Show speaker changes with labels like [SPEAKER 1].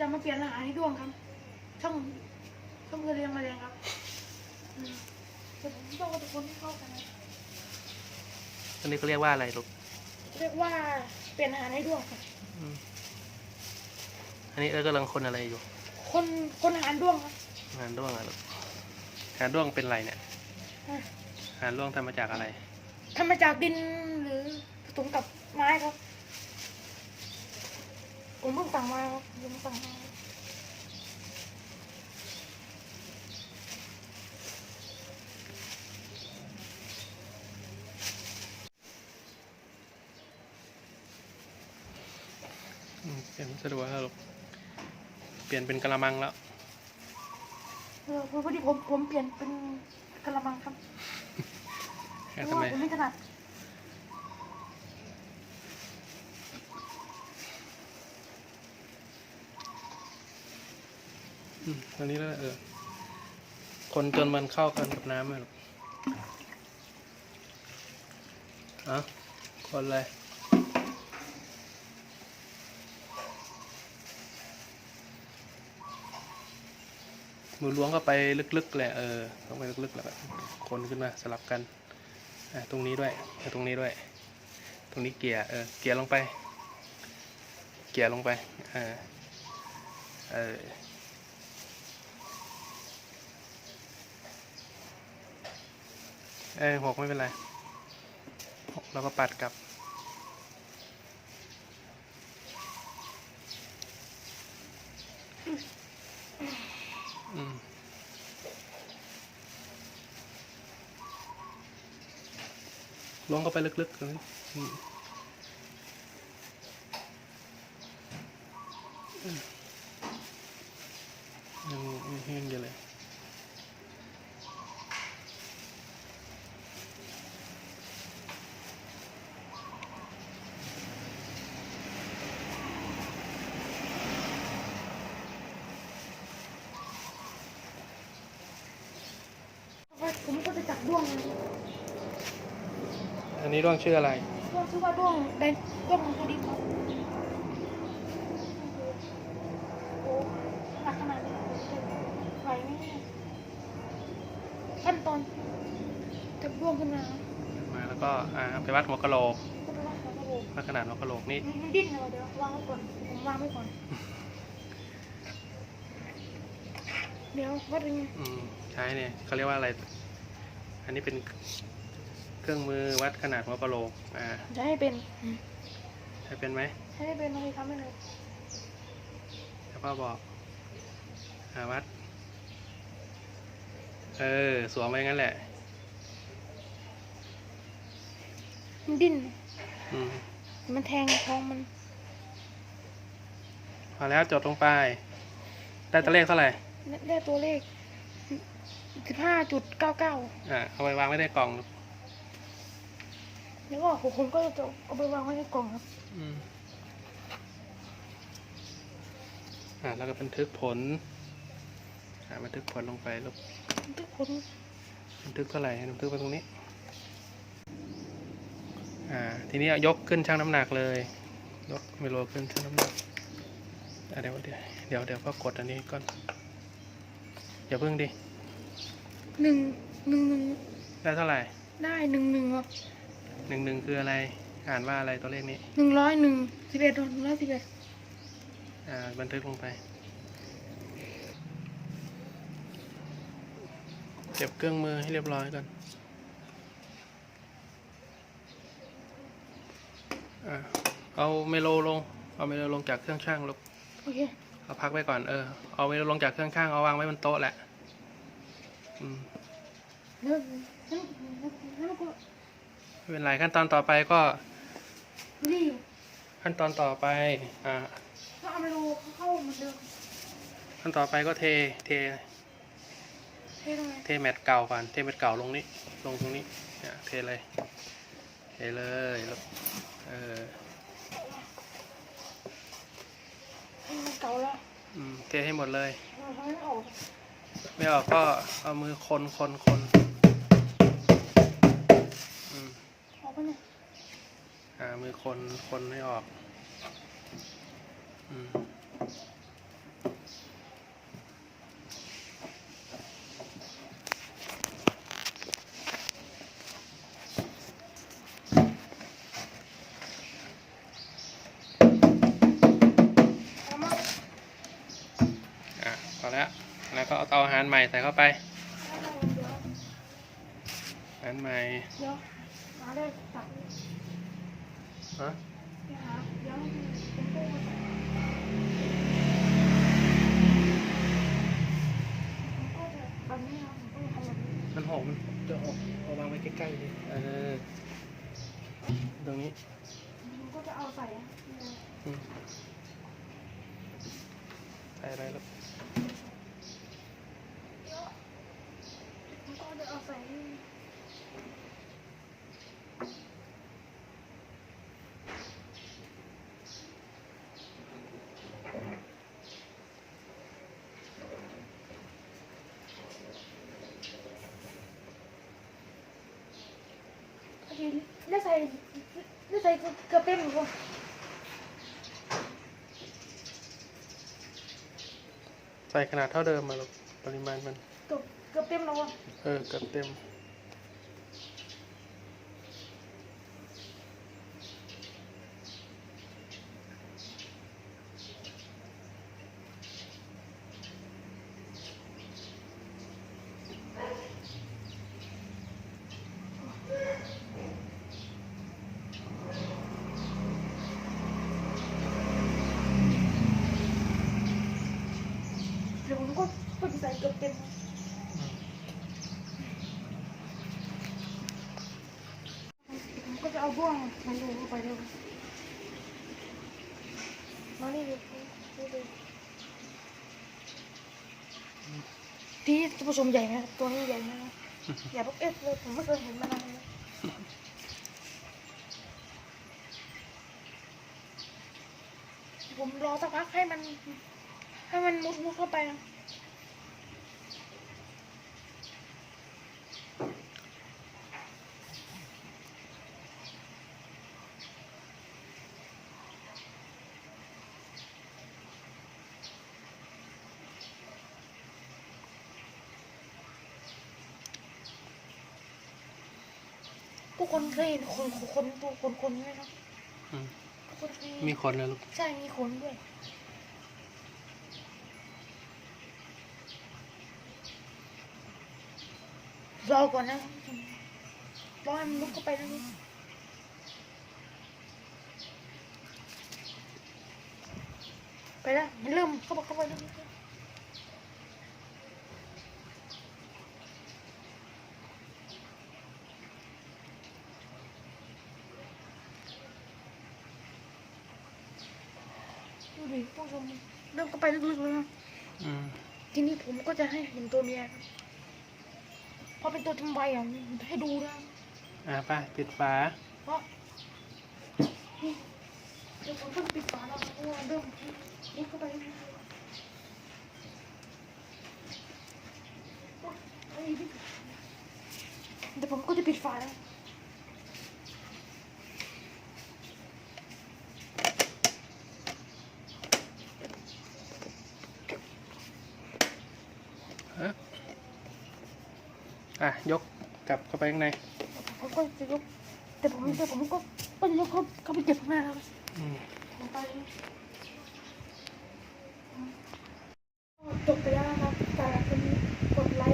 [SPEAKER 1] จะมาเปลี่ยนอาหารให้ด้วงครับ ช่องช่องเรียนมาเรียนครับอืมแต่ผมต้องเอาทุกคนให้เข้ากันนะ
[SPEAKER 2] อันนี้เขาเรียกว่าอะไรลูก
[SPEAKER 1] เรียกว่าเปลี่ยนอาหารให้ด้วงครับ
[SPEAKER 2] อืมอันนี้เออกำลังคนอะไรอยู่
[SPEAKER 1] คนคนอาหารด้วงครับ
[SPEAKER 2] หานด้วงอะลูกหานด้วงเป็นอะไรเนี่ย
[SPEAKER 1] อะ
[SPEAKER 2] หานด้วงทำมาจากอะไร
[SPEAKER 1] ทำมาจากดินหรือผสมกับไม้ครับ ผมเพิ่งสั่งมาครับผมเพิ่งสั่งมาครับ
[SPEAKER 2] อืมเปลี่ยนสะดวกแล้วลูกเปลี่ยนเป็นกระมังแล้ว
[SPEAKER 1] เออพอดีผมผมเปลี่ยนเป็นกระมังครับ เพ
[SPEAKER 2] แค่
[SPEAKER 1] ราะ
[SPEAKER 2] ทำไม
[SPEAKER 1] ว่าผมไม่ถนัด
[SPEAKER 2] อันนี้แล้วเออ คนจนมันเข้ากันกับน้ำไหมลูกเอะคนเลยมือล้วงก็ไปลึกๆแหละเออต้องไปลึกๆแล้วก็คนขึ้นมาสลับกันอะตรงนี้ด้วยตรงนี้ด้วย ตรงนี้เกียร์เออเกียร์ลงไป เกียร์ลงไปเออเออ เออหกไม่เป็นไรหกแล้วก็ปัดกลับ อืมล้วงเข้าไปลึกๆตรงนี้ยังยังแห้งอยู่เลย
[SPEAKER 1] เพราะว่าผมก็จะจับ ด้วงนะ
[SPEAKER 2] อันนี้ร่วงชื่ออะไร
[SPEAKER 1] ด้วงชื่อว่าด้วงแดนด้วงมังกรดิบครับโอ้โหหนักขนาดนี้ไหวไหมเนี่ยขั้นตอนจับด้วงขึ้นมาครับ
[SPEAKER 2] มาแล้วก็อ่าไปวัดหัวกะโหลก
[SPEAKER 1] ก็ไปว่าขอกระโหลก
[SPEAKER 2] วัดขนาดหัวกะโหลกนี่
[SPEAKER 1] มันดิ้นเลยเดี๋ยววางไว้ก่อนผมวางไว้ก่อน เดี๋ยววัดยังไง
[SPEAKER 2] อืมใช้เนี่ยเขาเรียกว่าอะไร อันนี้เป็นเครื่องมือวัดขนาดหัวกะโหลกอ่า
[SPEAKER 1] จะให้เป็น
[SPEAKER 2] ใช้เป็นไหม
[SPEAKER 1] ให้ได้เป็นอะไรทำให้เลย
[SPEAKER 2] แล้วก็บอกอ่าวัด เออ สวมไว้งั้นแหละ
[SPEAKER 1] มันดิ้น
[SPEAKER 2] อืม
[SPEAKER 1] มันแทงท้องมัน
[SPEAKER 2] พอแล้วจดลงไป ได้ตัวเลขเท่าไหร่
[SPEAKER 1] ได้ตัวเลข สิบห้าจุดเก้าเก้า
[SPEAKER 2] อ่าเอาไปวางไว้ในกล่อง
[SPEAKER 1] แล้วก็ผมก็จะเอาไปวางไว้ในกล่องครับ
[SPEAKER 2] อืมอ่าแล้วก็บันทึกผลอ่าบันทึกผลลงไปลูก
[SPEAKER 1] ทุกคน
[SPEAKER 2] บันทึกเท่าไหร่ให้บันทึกไปตรงนี้ อ่า ทีนี้เอายกขึ้นชั่งน้ำหนักเลย ยกไมโลขึ้นชั่งน้ำหนักอ่าเดี๋ยวเดี๋ยวเดี๋ยวเดี๋ยวพ่อกดอันนี้ก่อนอย่าเพิ่งดิ
[SPEAKER 1] หนึ่งหนึ่งหนึ่ง
[SPEAKER 2] ได้เท่าไหร่
[SPEAKER 1] ได้หนึ่งหนึ่งครับ
[SPEAKER 2] หนึ่งหนึ่งคืออะไร อ่านว่าอะไรตัวเลขนี้
[SPEAKER 1] หนึ่งร้อยหนึ่งสิบเอ็ดหนึ่งร้อยสิบเอ็ด
[SPEAKER 2] อ่าบันทึกลงไป เก็บเครื่องมือให้เรียบร้อยก่อนอ่าเอาไมโลลง เอาไมโลลงจากเครื่องช่างลูก
[SPEAKER 1] โอเค
[SPEAKER 2] เอาพักไว้ก่อนเออเอาไมโลลงจากเครื่องช่างเอาวางไว้บนโต๊ะแหละ ไม่เป็นไรขั้นตอนต่อไปก็
[SPEAKER 1] รีบ
[SPEAKER 2] ขั้นตอนต่อไป อ่า
[SPEAKER 1] ก็เอาไปดูเข้าเหมือนเดิม
[SPEAKER 2] ขั้นต่อไปก็เท เท
[SPEAKER 1] เท่ตรงไหน
[SPEAKER 2] เทแมตเก่าก่อน เทแมตเก่าลงนี้ ลงตรงนี้เนี่ยเทเลย เทเลยแล้วเออ
[SPEAKER 1] ให้มันเก่าแล้ว
[SPEAKER 2] อืมเทให้หมดเลย
[SPEAKER 1] เราทำ ไม่ออก
[SPEAKER 2] ไม่ออกก็เอามือคนคนคนอืม
[SPEAKER 1] ออกปะเนี่ย
[SPEAKER 2] อ่ามือคนคนให้ออก อืมาเตาอาหารใหม่ใส่เข้าไป
[SPEAKER 1] ไม่ได้เดี๋ยว
[SPEAKER 2] อาหารใหม่
[SPEAKER 1] เดี๋ยวหาเลยตัด
[SPEAKER 2] ฮะ
[SPEAKER 1] ไปหาเดี๋ยวผมพูดมาผมก็จะแบบนี้นะผมก็จะทำแบบนี้
[SPEAKER 2] มันหอมมันจะหอมเอาวางไว้ใกล้ๆเลยเออตรงนี้
[SPEAKER 1] ผมก็จะเอาใส่อะ
[SPEAKER 2] อืมใส่อะไรแล้ว
[SPEAKER 1] เดี๋ยว ผมก็จะเอาใส่เคแล้วใส่แล้วใส่เกือบเต็มหรือเปล่า
[SPEAKER 2] ใส่ขนาดเท่าเดิมมาลูกปริมาณมัน
[SPEAKER 1] เกือบเกือบเต็มแล้วอะ
[SPEAKER 2] เออเกือบเต็ม
[SPEAKER 1] เดี๋ยวผมก็ก็จะใส่เกือบเต็มผมก็จะเอาบ้วง มันดูเข้าไปด้วยมานี่ดูดูดูที่ท่านผู้ชมใหญ่ไหมครับตัวนี้ใหญ่ไหมครับอย่าบอกเอ๊ะเลยผมไม่เคยเห็นมานานเลยผมรอสักพักให้มัน ให้มันมุดมุดเข้าไปนะ ทุกคนเคยเห็นคนคนตัวคนคนไหมครับ
[SPEAKER 2] อืม
[SPEAKER 1] ทุกคนเคย
[SPEAKER 2] มีคนแล้วลูก
[SPEAKER 1] ใช่มีขนด้วยรอก่อนนะรอให้มันลุกเข้าไปนะนี่ไปแล้วมันเริ่มเข้าไปเข้าไปแล้ว ดูดิพวกชมเริ่มเข้าไปลึกๆเลยนะ
[SPEAKER 2] อืม
[SPEAKER 1] ทีนี้ผมก็จะให้เห็นตัวเมียครับเพราะเป็นตัวทำใบอะให้ดูนะ
[SPEAKER 2] อะไปปิดฝา
[SPEAKER 1] เพราะนี่เดี๋ยวผมต้องปิดฝาแล้วเพราะว่าเริ่มลุกเข้าไปแล้วเฮ้ยพี่เดี๋ยวผมก็จะปิดฝาแล้ว
[SPEAKER 2] อะยกกลับเข้าไปข้างใน
[SPEAKER 1] ผมก็จะยกแต่ผมแต่ผมก็ต้ยกเขาเขาไปเก็บข้างในครับ
[SPEAKER 2] อื
[SPEAKER 1] จบไปแล้วครับแต่คนกดไลค์